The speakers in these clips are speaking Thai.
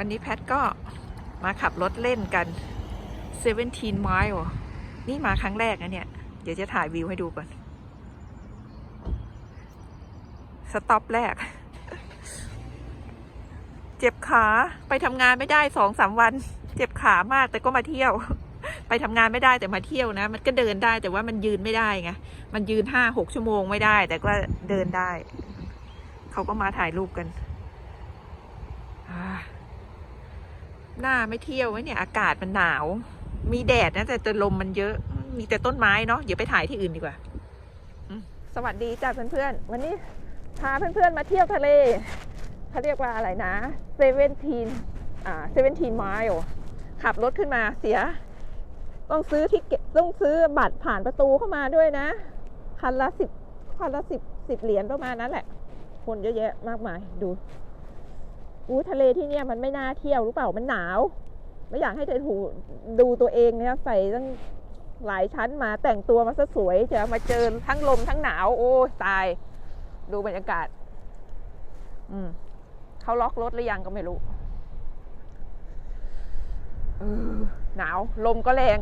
วันนี้แพทก็มาขับรถเล่นกัน 17 mile นี่มาครั้งแรกนะเนี่ย เดี๋ยวจะถ่ายวิวให้ดูก่อน สต็อปแรก เจ็บขาไปทำงานไม่ได้สองสามวัน เจ็บขามากแต่ก็มาเที่ยว ไปทำงานไม่ได้แต่มาเที่ยวนะ มันก็เดินได้แต่ว่ามันยืนไม่ได้ไง มันยืนห้าหกชั่วโมงไม่ได้ แต่ก็เดินได้ เขาก็มาถ่ายรูปกันอ่า หน้าไม่เที่ยวไว้เนี่ย อากาศมันหนาว มีแดดนะแต่แต่ลมมันเยอะ มีแต่ต้นไม้เนาะเดี๋ยวไปถ่ายที่อื่นดีกว่า สวัสดีจ้าเพื่อนๆ วันนี้พาเพื่อนๆมาเที่ยวทะเลเขาเรียกว่าอะไรนะเซเว่นทีนอ่าเซเว่นทีนไมล์ขับรถขึ้นมาเสีย ต้องซื้อทิเก็ตต้องซื้อบัตรผ่านประตูเข้ามาด้วยนะ คันละสิบคันละสิบสิบเหรียญประมาณนั้นแหละ คนเยอะแยะมากมายดู อู้ทะเลที่เนี่ยมันไม่น่าเที่ยวรู้เปล่ามันหนาว ไม่อยากให้เธอถูดูตัวเองเนี่ยใส่ตั้งหลายชั้นมาแต่งตัวมาซะสวยจะมาเจอทั้งลมทั้งหนาว โอ้ยตาย ดูบรรยากาศ อืมเขาล็อกรถหรือยังก็ไม่รู้หนาว ลมก็แรง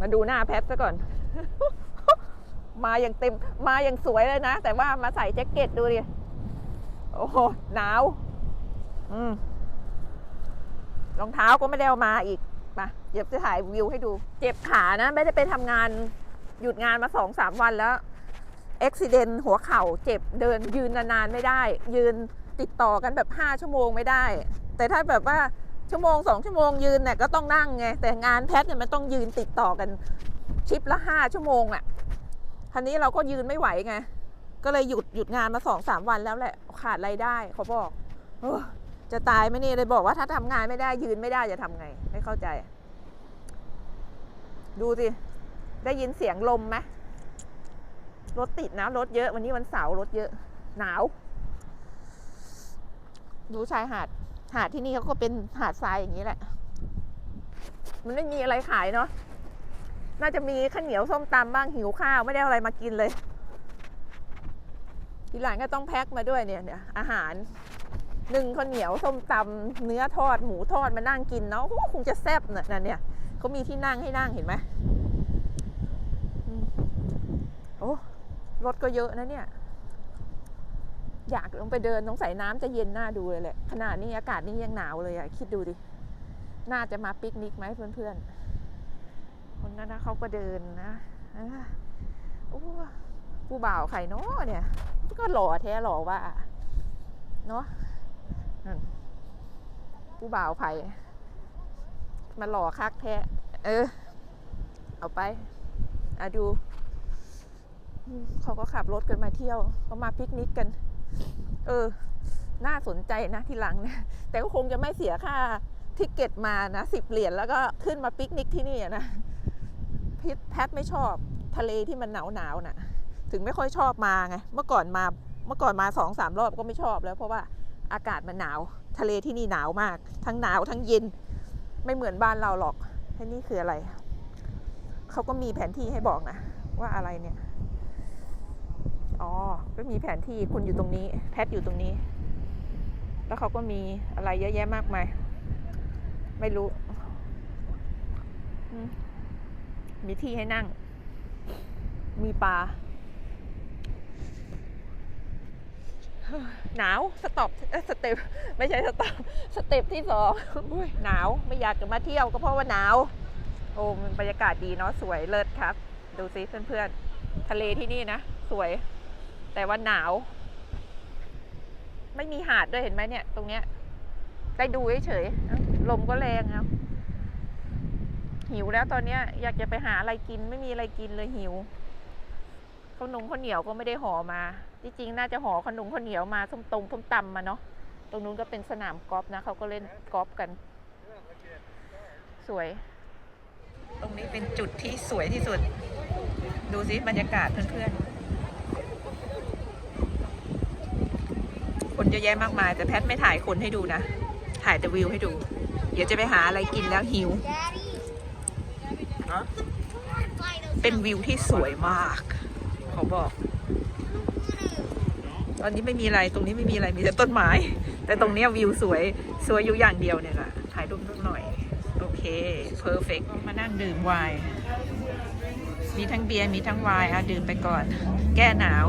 มาดูหน้าแพทซะก่อน มาอย่างเต็ม มาอย่างสวยเลยนะ แต่ว่ามาใส่แจ็คเก็ตดูดิ โอ้โหหนาว อืมรองเท้าก็ไม่ได้เอามาอีกมาเดี๋ยวจะถ่ายวิวให้ดู เจ็บขานะ ไม่ได้ไปทำงาน หยุดงานมาสองสามวันแล้วอุบิเหตุหัวเข่าเจ็บเดินยืนนานๆไม่ได้ ยืนติดต่อกันแบบห้าชั่วโมงไม่ได้ แต่ถ้าแบบว่าชั่วโมงสองชั่วโมงยืนเนี่ยก็ต้องนั่งไงแต่งานแพทย์เนี่ยมันต้องยืนติดต่อกันชิปละห้าชั่วโมงอะ่ะทีนี้เราก็ยืนไม่ไหวไง ก็เลยหยุดหยุดงานมาสองสามวันแล้วแหละขาดรายได้เขาบอกเออจะตายไหมนี่เลยบอกว่าถ้าทำงานไม่ได้ยืนไม่ได้จะทำไง ไม่เข้าใจ ดูสิ ได้ยินเสียงลมไหมรถติดนะรถเยอะ วันนี้วันเสาร์รถเยอะ หนาว ดูชายหาด หาดที่นี่เขาก็เป็นหาดทรายอย่างนี้แหละ มันไม่มีอะไรขายเนาะน่าจะมีข้าวเหนียวส้มตำบ้างหิวข้าวไม่ได้อะไรมากินเลย ทีหลังก็ต้องแพ็คมาด้วยเนี่ยเนี่ยอาหารหนึ่งข้าวเหนียวส้มตำเนื้อทอดหมูทอดมานั่งกินเนาะโอ้คงจะแซ่บเน่ะนั่นเนี่ยเขามีที่นั่งให้นั่งเห็นไหมโอ้รถก็เยอะนะเนี่ย อยากลงไปเดินตรงสายน้ำจะเย็นหน้าดูเลยแหละขนาดนี้อากาศนี่ยังหนาวเลยอะคิดดูดิ น่าจะมาปิกนิกไหมเพื่อนๆ คนนั้นนะเขาก็เดินนะโอ้ผู้บ่าวใครเนาะเนี่ย ก็หล่อแท้หล่อว่า เนาะผู้บ่าวไผ่มาหล่อคักแท้ เออ เอาไปอะดู เขาก็ขับรถกันมาเที่ยวเขามาปิกนิกกัน เออ น่าสนใจนะทีหลังนะ แต่ก็คงจะไม่เสียค่าทิเก็ตมานะสิบเหรียญแล้วก็ขึ้นมาปิกนิกที่นี่นะพิษแพทไม่ชอบทะเลที่มันหนาวหนาวๆน่ะ ถึงไม่ค่อยชอบมาไงเมื่อก่อนมาเมื่อก่อนมาสองสามรอบก็ไม่ชอบแล้วเพราะว่าอากาศมันหนาว ทะเลที่นี่หนาวมาก ทั้งหนาวทั้งเย็น ไม่เหมือนบ้านเราหรอกที่นี่คืออะไรเขาก็มีแผนที่ให้บอกนะ ว่าอะไรเนี่ยอ๋อก็มีแผนที่คุณอยู่ตรงนี้แพทอยู่ตรงนี้ แล้วเขาก็มีอะไรเยอะแยะมากมาย ไม่รู้ มีที่ให้นั่ง มีปลา หนาวสต็อปเอ้ยสเต็ปไม่ใช่สต็อปสเต็ปที่สองอุ๊ยหนาวไม่อยากจะมาเที่ยวก็เพราะว่าหนาว โอ้มันบรรยากาศดีเนาะสวยเลิศครับ ดูสิเพื่อนๆ ทะเลที่นี่นะ สวย แต่ว่าหนาว ไม่มีหาดด้วยเห็นไหมเนี่ย ตรงเนี้ยได้ดูเฉยๆเอ้าลมก็แรงเอาหิวแล้วตอนเนี้ยอยากจะไปหาอะไรกินไม่มีอะไรกินเลยหิวขนมข้าวเหนียวก็ไม่ได้ห่อมา ที่จริงน่าจะห่อขนมข้าวเหนียวมาส้มตรงส้มตำมาเนาะตรงนู้นก็เป็นสนามกอล์ฟนะเขาก็เล่นกอล์ฟกัน สวย ตรงนี้เป็นจุดที่สวยที่สุด ดูสิบรรยากาศเพื่อนๆ คนเยอะแยะมากมาย แต่แพทไม่ถ่ายคนให้ดูนะ ถ่ายแต่วิวให้ดู เดี๋ยวจะไปหาอะไรกินแล้วหิว เป็นวิวที่สวยมาก เขาบอก ตอนนี้ไม่มีอะไรตรงนี้ไม่มีอะไรมีแต่ต้นไม้ แต่ตรงนี้วิวสวยสวยอยู่อย่างเดียวเนี่ยแหละถ่ายรูปสักหน่อย โอเคเพอร์เฟกมานั่งดื่มไวน์มีทั้งเบียร์มีทั้งไวน์อะดื่มไปก่อน แก้หนาว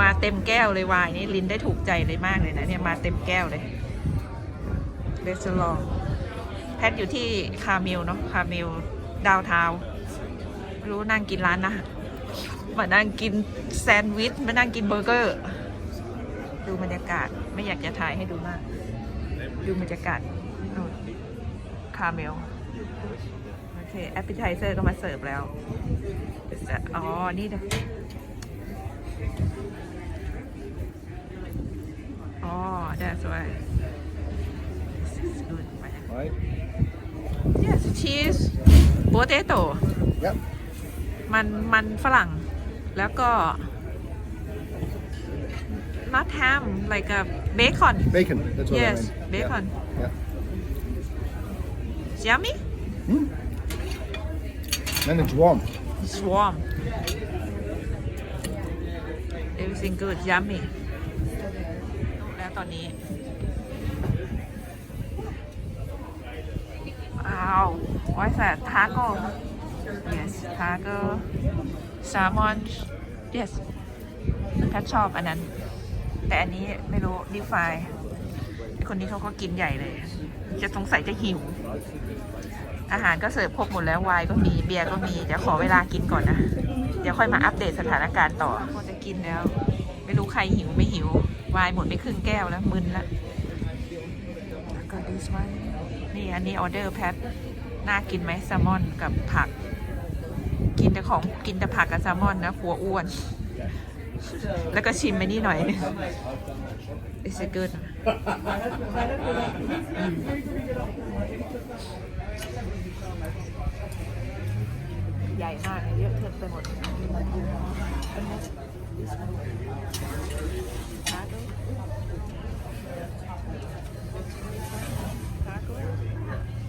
มาเต็มแก้วเลยไวน์นี่ลินได้ถูกใจเลยมากเลยนะเนี่ยมาเต็มแก้วเลยเรสลองแพทอยู่ที่คาเมลเนาะคาเมลดาวทาวไม่รู้นั่งกินร้านนะมานั่งกินแซนด์วิชมานั่งกินเบอร์เกอร์ ดูบรรยากาศไม่อยากจะถ่ายให้ดูมาก ดูบรรยากาศนู่นคาเมลโอเคแอปเปิลไทเซอร์ก็มาเสิร์ฟแล้วจะอ๋อ นี่นะอ๋อ that's why this is good Right? yes cheese potato Yep. มันมันฝรั่งแล้วก็ not ham like a bacon Bacon. That's what Yes, I meant. bacon. Yeah. yummy yeah. Mm. And it's warm. it's warm everything good yummy แล้วตอนนี้ ว้าว what's that taco yes taco salmon yes แพทชอบอันนั้น แต่อันนี้ไม่รู้ดีฟายคนนี้เขาก็กินใหญ่เลย จะสงสัยจะหิว อาหารก็เสิร์ฟครบหมดแล้วไวน์ก็มีเบียร์ก็มี เดี๋ยวขอเวลากินก่อนนะ เดี๋ยวค่อยมาอัปเดตสถานการณ์ต่อพอจะกินแล้ว ไม่รู้ใครหิวไม่หิวไวน์หมดไปครึ่งแก้วแล้วมึนละแล้วก็ดิสวันนี่อันนี้ออเดอร์แพทน่ากินไหมแซลมอนกับผัก กินแต่ของกินแต่ผักกับแซลมอนนะกลัวอ้วน แล้วก็ชิมไปนี่หน่อย Is it good ใหญ่มากเยอะเกินไปหมด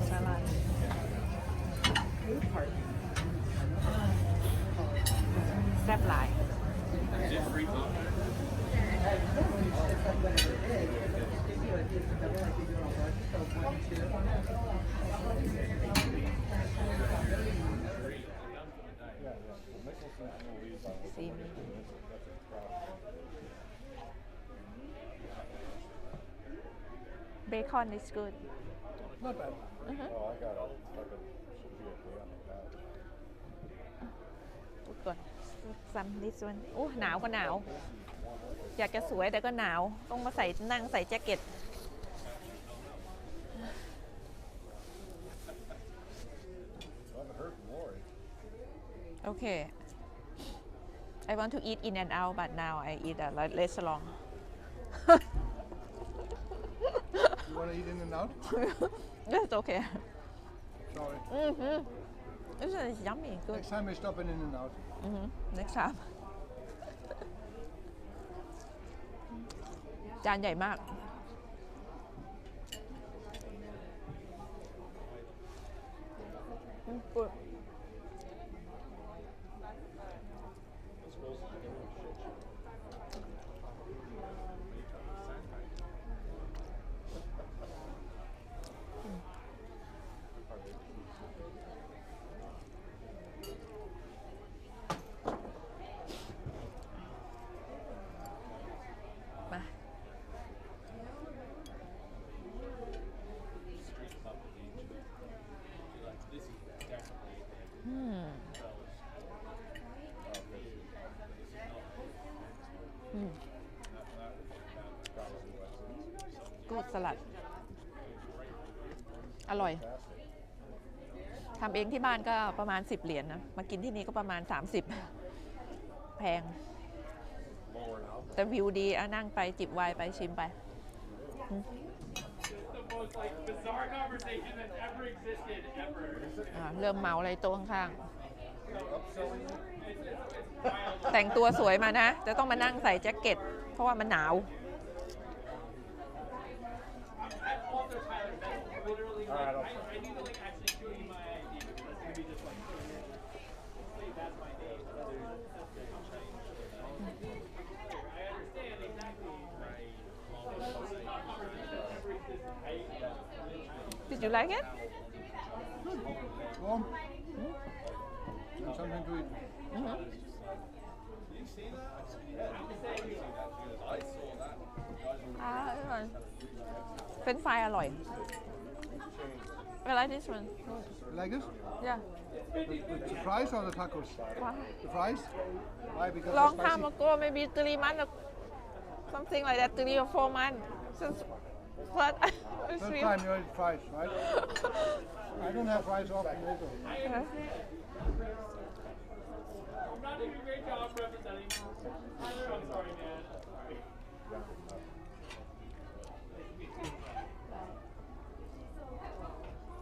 สลัดแซ่บหลาย ซีมีเบคอน is good Not bad. Mhm. Oh, I got it. Fucking should be okay on the couch. พูดก่อนซัมนิสวันโอ้หนาวก็หนาว อยากจะสวยแต่ก็หนาว ต้องมาใส่นั่งใส่แจ็คเก็ต โอเค I want to eat in and out but now I eat at a restaurant You want to eat in and out? That's okay Sorry. mm-hmm. This is yummy good Next time I stop in in and out. mm-hmm. next time จานใหญ่มาก Mm, good. มา อืม อืมกูดสลัด อร่อย ทำเองที่บ้านก็ประมาณ 10 เหรียญนะ มากินที่นี่ก็ประมาณ 30 แพง แต่วิวดีอะนั่งไปจิบไวน์ไปชิมไป เริ่มเมาอะไรโต๊ะข้างๆ แต่งตัวสวยมานะ จะต้องมานั่งใส่แจ็คเก็ต เพราะว่ามันหนาว you like it? Good. Mm. Something to eat. Mm -hmm. one. French fry alloy. I like this one. Like this? Yeah. With the fries or the tacos? What? The fries? Why? Because Long time ago, maybe three months, something like that, three or four months. Since first, I First feel time you ate fries, right? I don't have fries often either. Uh-huh. I'm not doing a great job representing. I'm sorry, man. Sorry.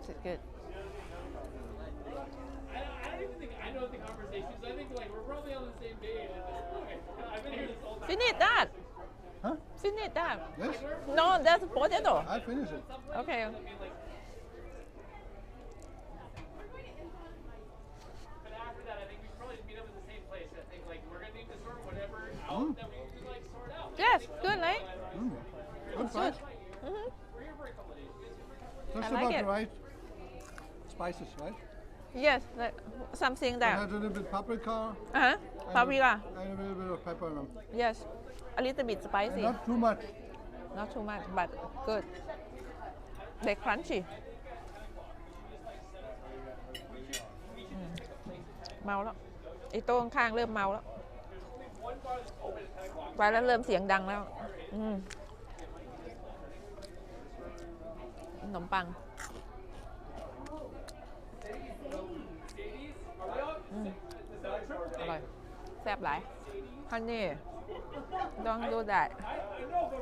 Is it good I, I don't even think I know the conversations. I think like we're probably on the same page at this point. I've been here this whole time. finish that Huh? Finish that Yes? no that's potato I finish it. okay I mean, like. But after that, I think we should probably meet up in the same place. I think like we're gonna need to sort whatever out that we can like sort out. yes good right Mm. Good fries. hmm We're here for a couple of days. You guys are here for a couple of Just I like about it. the right spices, right? yes like something It that has a little bit paprika uh-huh paprika and a little bit of pepper in them. yes a little bit And spicy not too much. not too much but good they crunchy อืมเมาแล้วไอ้โต๊ะข้างๆเริ่มเมาแล้วไปแล้วเริ่มเสียงดังแล้ว อืมขนมปังอืมอร่อย แซ่บหลายฮันนี่ don't do that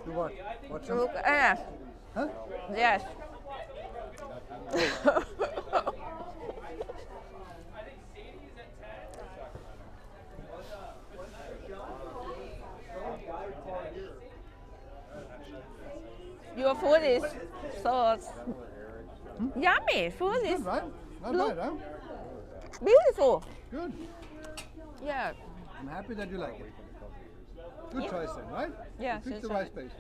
Do what? What's look at Huh? yes Your food is so hmm? yummy. Food is Good, right? Not Look. bad, huh? beautiful. Good. Yeah. I'm happy that you like it. Good Yeah. choice then, right? Yes, Pick it's the right. space.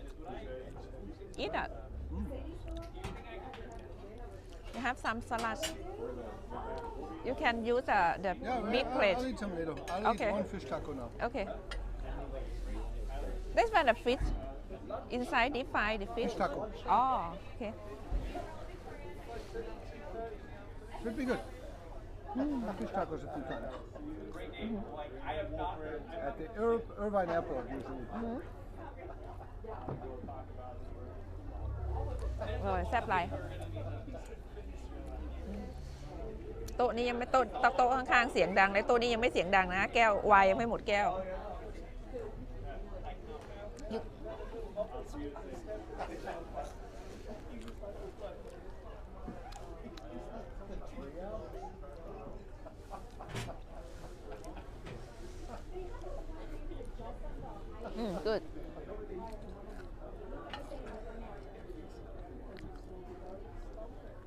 Eat that. You have some salad. You can use uh, the Yeah, big I'll, plate. I'll eat some later. I'll Okay. eat one fish taco now. Okay. This one the fish. Inside deep fry the fish. Fish taco. Oh, okay. Should be good. Mm. Fish tacos a few times. At the Ir- Irvine Airport usually. อร่อยแซ่บหลายอืมโต๊ะนี้ยังไม่โต๊ะโต๊ะข้างๆเสียงดังเลยโต๊ะนี้ยังไม่เสียงดังนะ แก้ววายยังไม่หมดแก้ว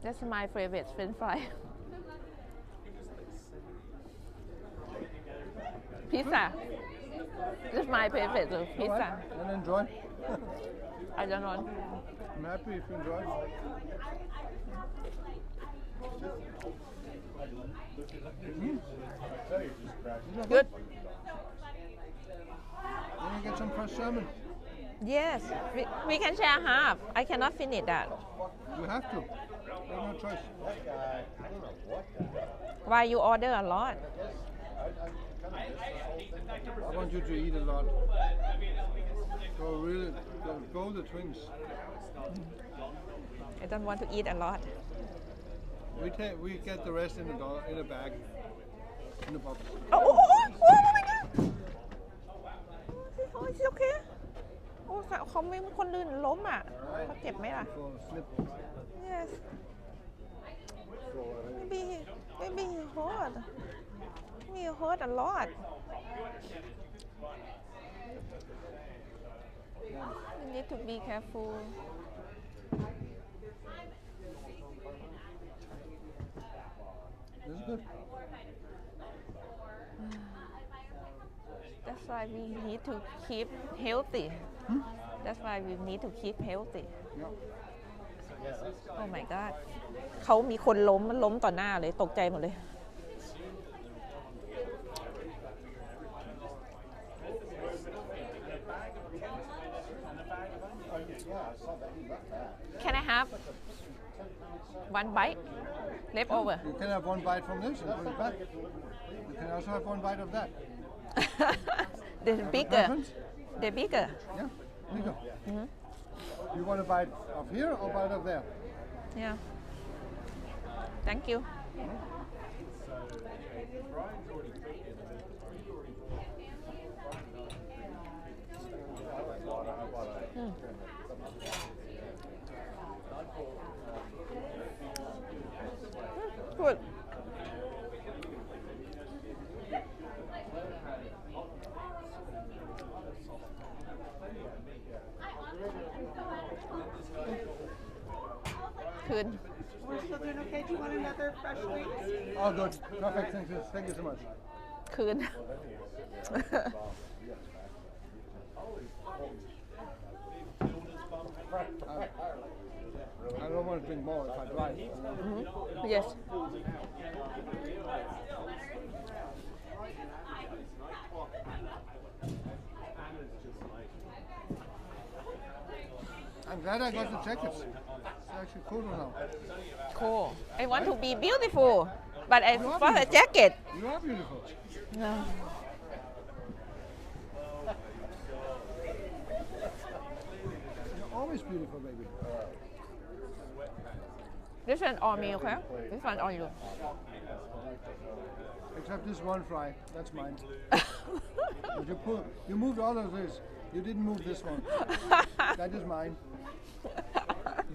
That's my favorite French fry. pizza. That's my favorite pizza. right, then enjoy. I don't know. I'm happy if you enjoy. Hmm. Good. Then you get some fresh salmon. Yes, we, we can share half. I cannot finish that. You have to. You have no choice. Why you order a lot? I want you to eat a lot. Go really, go, go the twins. I don't want to eat a lot. We take, we get the rest in a dollar, in a bag, in a box. Oh, oh, oh, oh, oh my god! Oh, it's okay. โอ้เขาเขาไม่คนลื่นล้มอะเขาเจ็บไหมล่ะ For slip. Yes. Maybe he- maybe he hurt. Maybe he hurt a lot. You need to be careful. This is good. That's why we need to keep healthy. Hmm? That's why we need to keep healthy. Yeah. โอ้ my god เขามีคนล้มมันล้มต่อหน้าเลยตกใจหมดเลย Can I have one bite left over You can have one bite from this and put it back. You can also have one bite of that. the Have a bigger preference? the bigger Yeah, there you go. You want a bite of here or bite of there? yeah thank you Mm. Good. Good. We're still doing okay. Do you want another fresh wings? Oh, good. Perfect. Thank you. Thank you so much. คืน I don't want to drink more if I drive. Mm-hmm. yes I'm glad I got the jackets. Actually cooler now. cool I want to be beautiful but I want a jacket You are beautiful. no You're always beautiful, baby. this one all me okay this one all you Except this one fry. That's mine. But you put, you moved all of this. You didn't move this one. that is mine.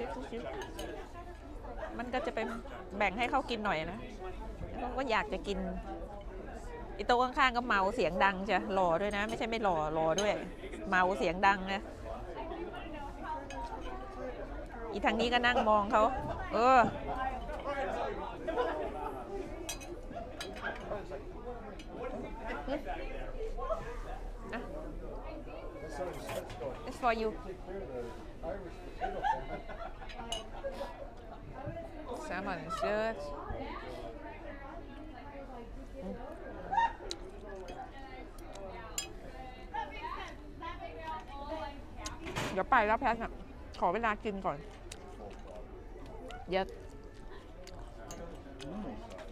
Okay. Sip, sip, sip. มันก็จะเป็นแบ่งให้เขากินหน่อยนะเขาก็อยากจะกินอีโต๊ะข้างๆก็เมาเสียงดังจะหล่อด้วยนะ ไม่ใช่ไม่หล่อหล่อด้วย เมาเสียงดังนะอีทางนี้ก็นั่งมองเขาเออ It's for you. Salmon is good. Mm. เดี๋ยวไปแล้วแพทย์น่ะขอเวลากินก่อน เดี๋ยว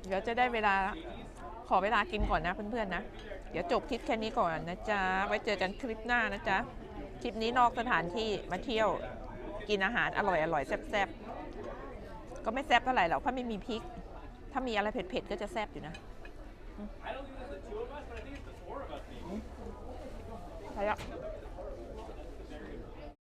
เดี๋ยวจะได้เวลาขอเวลากินก่อนนะเพื่อนๆนะ เดี๋ยวจบคลิปแค่นี้ก่อนนะจ๊ะ ไว้เจอกันคลิปหน้านะจ๊ะ คลิปนี้นอกสถานที่มาเที่ยวกินอาหารอร่อยอร่อยๆแซ่บๆ ก็ไม่แซ่บเท่าไหร่หรอกเพราะไม่มีพริก ถ้ามีอะไรเผ็ดๆก็จะแซ่บอยู่นะ I don't think it's the two of us, but I think it's the four of us. Maybe. ใช่ละ